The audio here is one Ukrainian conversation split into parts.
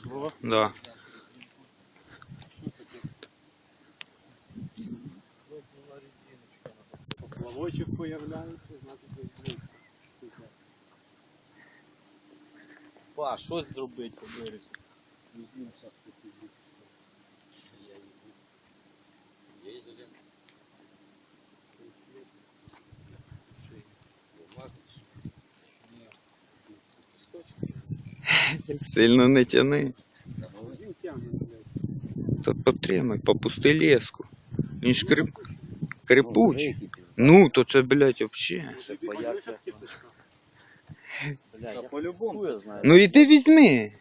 Пішло. Да. Поплавочок появляється, значить десь близько. Сука. Па, щось зробити по березі. Візьмемося тут. Сильно не тяни. То потримай, попусти леску. Він ж крип... крипучий. Ну, то це, блядь, вообще. По-любому я знаю. Ну іди візьми.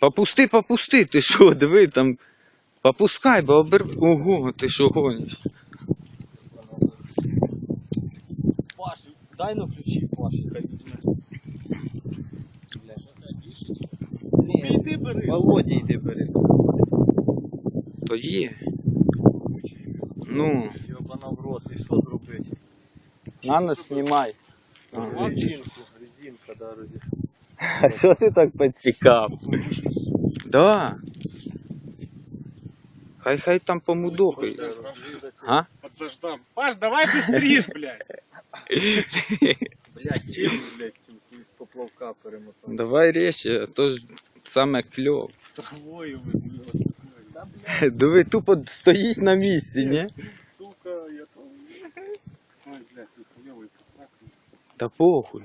Попусти, попусти, ти що, диви там. Попускай, бо обер... Ого, ти що гониш? Паш, дай на ключі, Паш, хай візьме. Ну, йди бери. Володя йди бери. То є. Ну, Йобана в рот, і що зробити? на нас знімай. Резинку, резинка, да, резинка. А що ти так підсікав? Да. Хай хай там помудохай. А? Подождам. Паш, давай быстрее, блядь. Блядь, чим, блядь, цим поплавка перемотати? Давай речі, а то ж саме кльов. Травою виплювати. Да, блядь, тупо стоїть на місці, ні? сука, я то... Ой, блядь, він хуйовий просракний. Та похуй.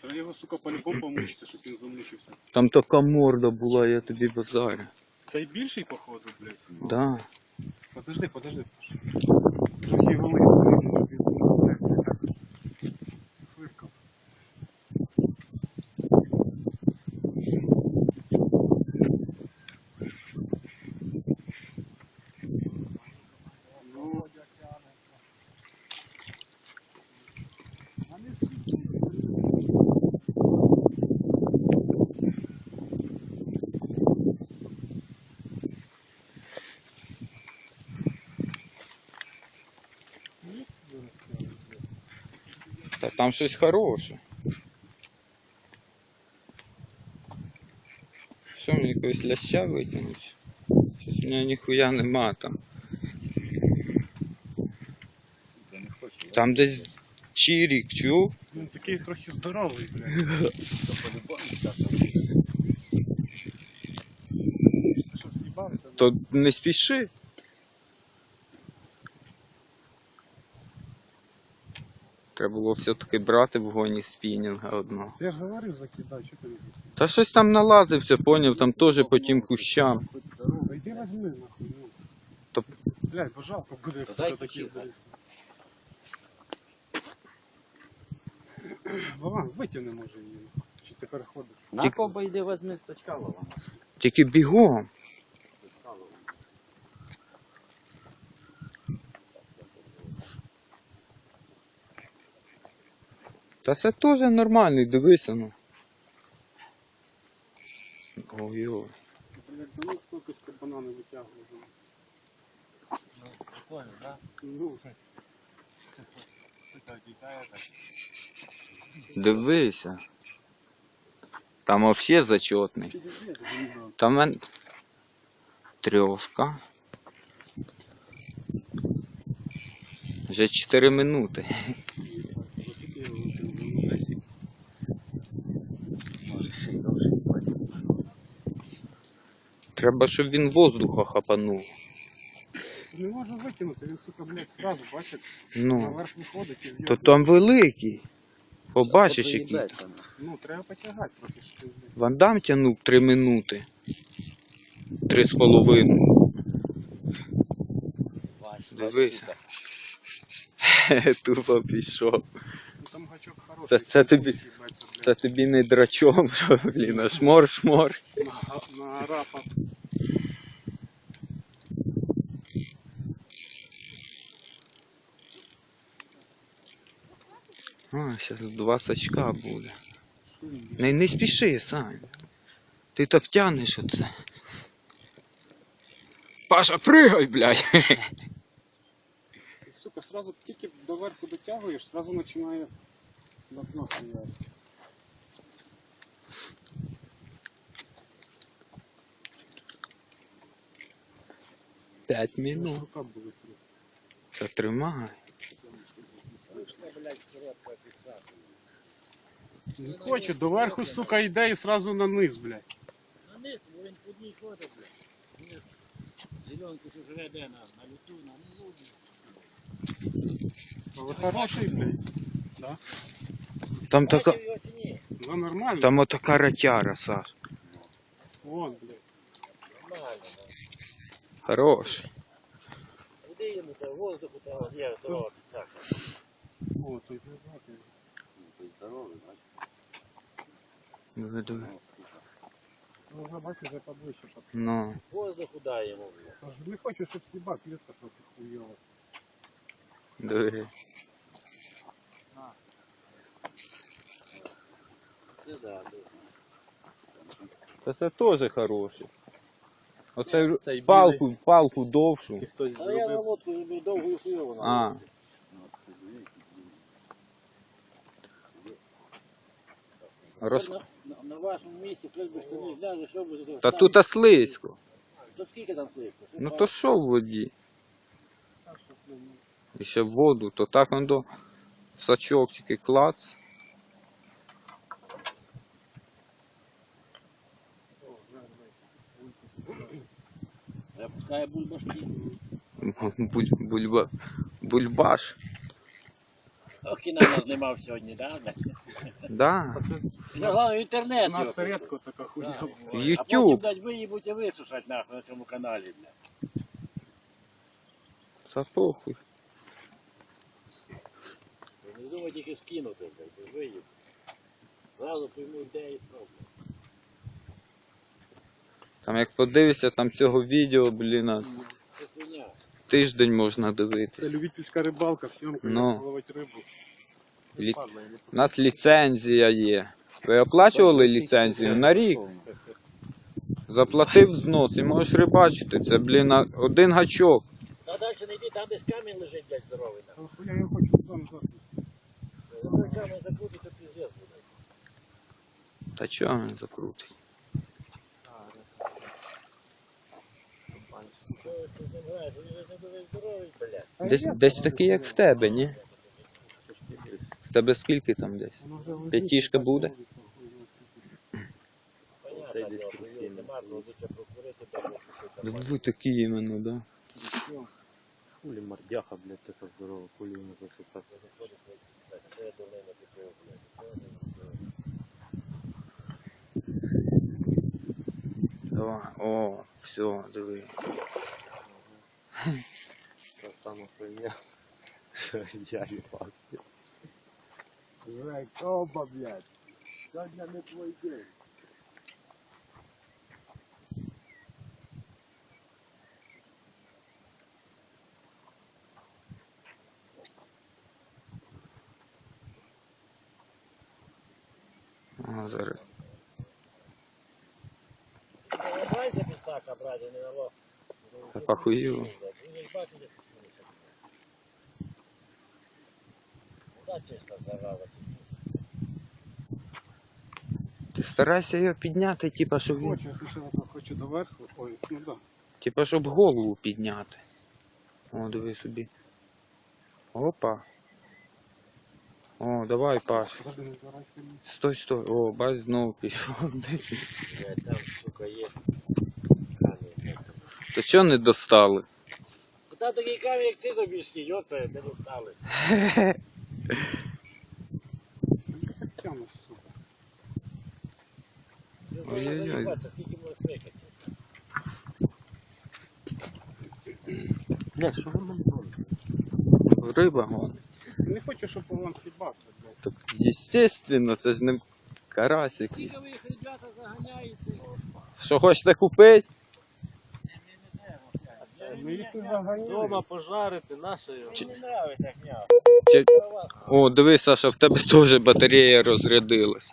Треба його, сука, по-любому помучити, щоб він замучився. Там така морда була, я тобі базарю. Цей більший, походу, блядь. Да. Подожди, подожди. Трохи великий. Там щось хороше. Що мені якогось ляща витягнуть? Щось у мене ніхуя нема там. Там десь чирік, чув? Він такий трохи здоровий, блядь. То не спіши. Треба було все-таки брати в гоні спінінга одного. Я ж говорив, закидай, що ти Та щось там налазився, поняв, там теж по тим кущам. Та йди возьми, нахуй. Ну. То- Блядь, бо жалко буде, як Та сука дай такі ключі, здорісні. Вован, витягни може її. Чи ти переходиш? На коба йди возьми Стачкалова. Тільки бігом. Та це теж нормальний, дивися ну. Ой-ой. Блядь, да ну сколько з кабана не витягував. Прикольно, да? Ну, Дивися. Там вообще зачетний. Там мен... трьошка. Вже 4 минути. Може ще й довше бачити. Треба, щоб він воздуха хапанув. Не можу витягнути, він, сука, блядь, сразу, бачить, Ну, наверх виходить і то там великий. Побачиш, який. там. Ну, треба потягати трохи, що ти, блядь. Ван Дам тянув 3 минути. Три з половиною. Дивися. Тупо пішов. Ну, там гачок хороший. Це- це тобі- Блядь. Тобі не драчом, що, блін, а шмор, шмор. На, на арафа. А, зараз два сачка буде. Не, не спіши, Сань. Ти так тянеш оце. Паша, пригай, блядь. Сука, сразу тільки доверху дотягуєш, сразу починає на дно хуярити. П'ять минут. Та тримай. Не хоче, доверху, сука, йде і сразу на низ, блядь. На низ, бо він по ній ходить, блядь. Зеленку, що живе де на, на люту, на низу. Але хороший, блядь. Там така. Ну нормально. Там отака ратяра, Саш. Вон, блядь. Хорош. Куди йому та воздуху та є дорога підсака. О, той глибокий. Диви, диви. Ну, вже бачиш, вже поближче. потрохи. Ну. Воздуху дай йому, блядь. Не хочу, щоб сліба клітка трохи хуйова. Диви. Це да, це. Та це теж хороший. Оце Цей палку, палку довшу. Хтось Але я на зробив. лодку зробив довгу і хуйову на А. лодці. Роз... На, на, на вашому місці хтось би штани зняли, що тут? Та тут слизько. То скільки там слизько? Ну то що в воді? І ще в воду, то так он до сачок тільки клац. Я пускаю бульбашки. Буль, бульба, бульбаш. Ох, і нас знімав сьогодні, да? блядь? Да. Ну, головне, інтернет. У нас рідко така хуйня буває. А потім, YouTube. блядь, виїбуть і висушать нахуй на цьому каналі, блядь. Та похуй. Ви Не думайте тільки скинути, блядь, виїбуть. Зразу поймуть, де і що, блядь. Там як подивишся там цього відео, блін, а тиждень можна дивитися. Це любительська рибалка, зйомка, Ну. ловить рибу. Лі- У нас ліцензія є. Ви оплачували ліцензію на рік? Заплатив взнос і можеш рибачити. Це, блін, один гачок. Та далі не йди, там десь камінь лежить, блядь, здоровий. нахуй. Та хуя я хочу туди назад. Якщо камінь закрутить, то піздець буде. Та чого він закрутить? Що ви з ним граєш? Він же не дуже здоровий, блядь. Десь, десь такий, як в тебе, ні? В тебе скільки там десь? П'ятішка буде? Да ви такі іменно, да? Хулі мордяха, блядь, така здорова, хулі йому засосати. Давай. О, все, диви. Та сама хуйня. Що я їбався. Жек, оба, блядь. Сьогодні не твій день. О, зараз. чисто зараза. Ти старайся його підняти, типа, щоб він. Хочу, якщо ще так хочу доверху. Ой, ну да. Типа, щоб голову підняти. О, диви собі. Опа. О, давай, Паш. Подожди, не збирайся. Стой, стой. О, бач, знову пішов. Блядь, там, сука, є. То чого не достали? Та такий камінь, як ти забіжки, йопе, не достали. Ой-ой-ой. смикати. Що воно робить? Риба, вон. Не хочу, щоб вон хібався, блядь. Так, естественно, це ж не карасик. Скільки ви їх, ребята, заганяєте? Що хочете купити? Ну їх не заганяй. Дома пожарити, наше його. Чи... О, диви, Саша, в тебе теж батарея розрядилась.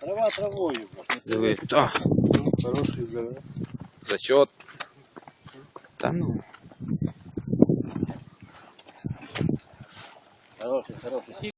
Трава травою. Диви. Ну, Хороший, блядь. зачет. Та ну. Хороший, хороший.